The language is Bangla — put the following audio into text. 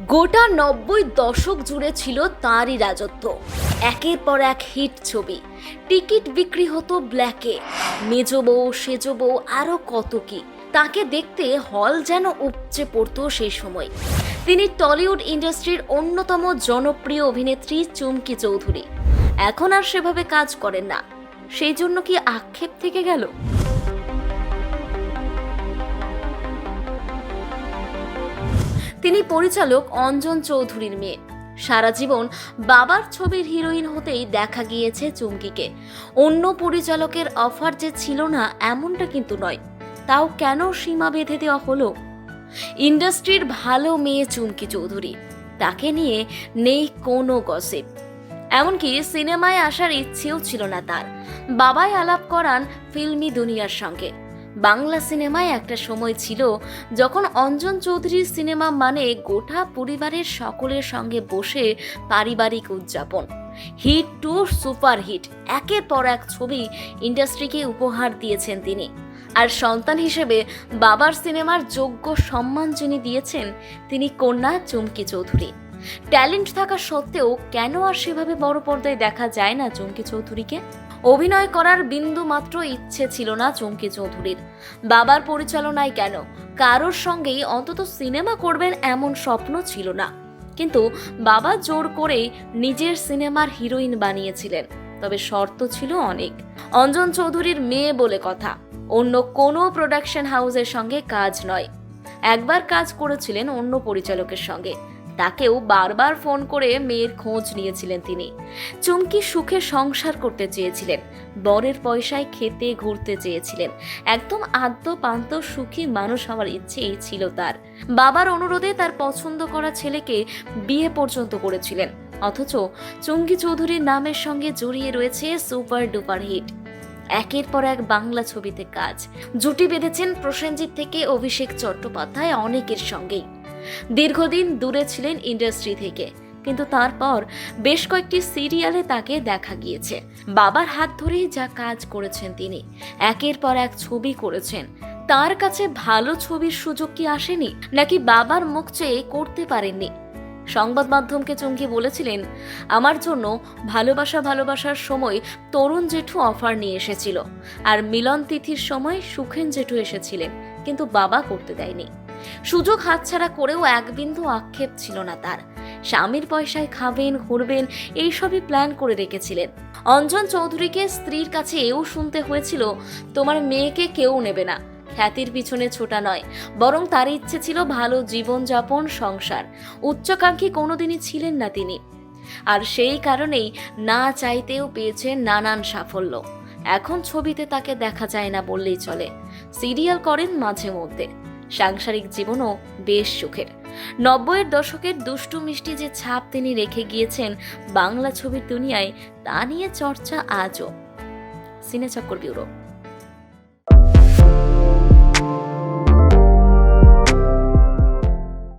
গোটা নব্বই দশক জুড়ে ছিল তাঁরই রাজত্ব। একের পর এক হিট ছবি। টিকিট বিক্রি হতো ব্ল্যাকে। মেজ বউ, সেজ বউ আরও কত কি। তাকে দেখতে হল যেন উপচে পড়তো সেই সময়। তিনি টলিউড ইন্ডাস্ট্রির অন্যতম জনপ্রিয় অভিনেত্রী চুমকি চৌধুরী। এখন আর সেভাবে কাজ করেন না। সেই জন্য কি আক্ষেপ থেকে গেল? তিনি পরিচালক অঞ্জন চৌধুরীর মেয়ে। সারা জীবন বাবার ছবির হিরোইন হতেই দেখা গিয়েছে চুমকিকে। অন্য পরিচালকের অফার যে ছিল না, এমনটা কিন্তু নয়। তাও কেন সীমা বেঁধে দেওয়া হলো? ইন্ডাস্ট্রির ভালো মেয়ে চুমকি চৌধুরী, তাকে নিয়ে নেই কোনো গসিপ। এমনকি সিনেমায় আসার ইচ্ছেও ছিল না তার। বাবাই আলাপ করান ফিল্মি দুনিয়ার সঙ্গে। বাংলা সিনেমায় একটা সময় ছিল যখন অঞ্জন চৌধুরীর সিনেমা মানে গোটা পরিবারের সকলের সঙ্গে বসে পারিবারিক উদযাপন। হিট টু সুপার হিট, একের পর এক ছবি ইন্ডাস্ট্রিকে উপহার দিয়েছেন তিনি। আর সন্তান হিসেবে বাবার সিনেমার যোগ্য সম্মান যিনি দিয়েছেন, তিনি কন্যা চুমকি চৌধুরী। ট্যালেন্ট থাকা সত্ত্বেও কেন আর সেভাবে বড় পর্দায় দেখা যায় না চুমকি চৌধুরীকে? অভিনয় করার বিন্দু মাত্র ইচ্ছে ছিল না চুমকি চৌধুরীর। বাবার পরিচালনায় কেন? কারোর সঙ্গেই অন্তত সিনেমা করবেন এমন স্বপ্ন ছিল না। কিন্তু বাবা জোর করে নিজের সিনেমার হিরোইন বানিয়েছিলেন। তবে শর্ত ছিল অনেক। অঞ্জন চৌধুরীর মেয়ে বলে কথা। অন্য কোনো প্রোডাকশন হাউসের সঙ্গে কাজ নয়। একবার কাজ করেছিলেন অন্য পরিচালকের সঙ্গে। তাকেও বারবার ফোন করে মেয়ের খোঁজ নিয়েছিলেন তিনি। চুমকি সুখে সংসার করতে চেয়েছিলেন, বরের পয়সায় খেতে ঘুরতে চেয়েছিলেন। একদম আদ্য পান্ত সুখী মানুষ হওয়ার ইচ্ছেই ছিল তার। বাবার অনুরোধে তার পছন্দ করা ছেলেকে বিয়ে পর্যন্ত করেছিলেন, অথচ চুমকি চৌধুরীর নামের সঙ্গে জড়িয়ে রয়েছে সুপার ডুপার হিট। একের পর এক বাংলা ছবিতে কাজ। জুটি বেঁধেছেন প্রসেনজিৎ থেকে অভিষেক চট্টোপাধ্যায় অনেকের সঙ্গেই। দীর্ঘদিন দূরে ছিলেন ইন্ডাস্ট্রি থেকে। কিন্তু তারপর বেশ কয়েকটি সিরিয়ালে তাকে দেখা গিয়েছে। বাবার হাত ধরেই যা কাজ করেছেন তিনি, একের পর এক ছবি করেছেন। তার কাছে ভালো ছবির সুযোগ কি আসেনি, নাকি বাবার মুখ চেয়ে করতে পারেননি? সংবাদ মাধ্যমকে চমকে বলেছিলেন, আমার জন্য ভালোবাসা ভালোবাসার সময় তরুণ জেঠু অফার নিয়ে এসেছিল, আর মিলন তিথির সময় সুখেন জেঠু এসেছিলেন, কিন্তু বাবা করতে দেয়নি। সুযোগ হাতছাড়া করেও এক বিন্দু আক্ষেপ ছিল না তার। স্বামীর পয়সায় খাবেন, ঘুরবেন, এইসবই প্ল্যান করে রেখেছিলেন। অঞ্জন চৌধুরীকে স্ত্রীর কাছে এও শুনতে হয়েছিল, তোমার মেয়েকে কেউ নেবে না। খ্যাতির পিছনে ছোটা নয়, বরং তার ইচ্ছে ছিল ভালো জীবনযাপন, সংসার। উচ্চাকাঙ্ক্ষী কোনোদিনই ছিলেন না তিনি। আর সেই কারণেই না চাইতেও পেয়েছেন নানান সাফল্য। এখন ছবিতে তাকে দেখা যায় না বললেই চলে। সিরিয়াল করেন মাঝে মধ্যে। সাংসারিক জীবনও বেশ সুখের। নব্বইয়ের দশকের দুষ্টু মিষ্টি যে ছাপ তিনি রেখে গিয়েছেন বাংলা ছবির দুনিয়ায়, তা নিয়ে চর্চা আজও। সিনেচক্কর ব্যুরো।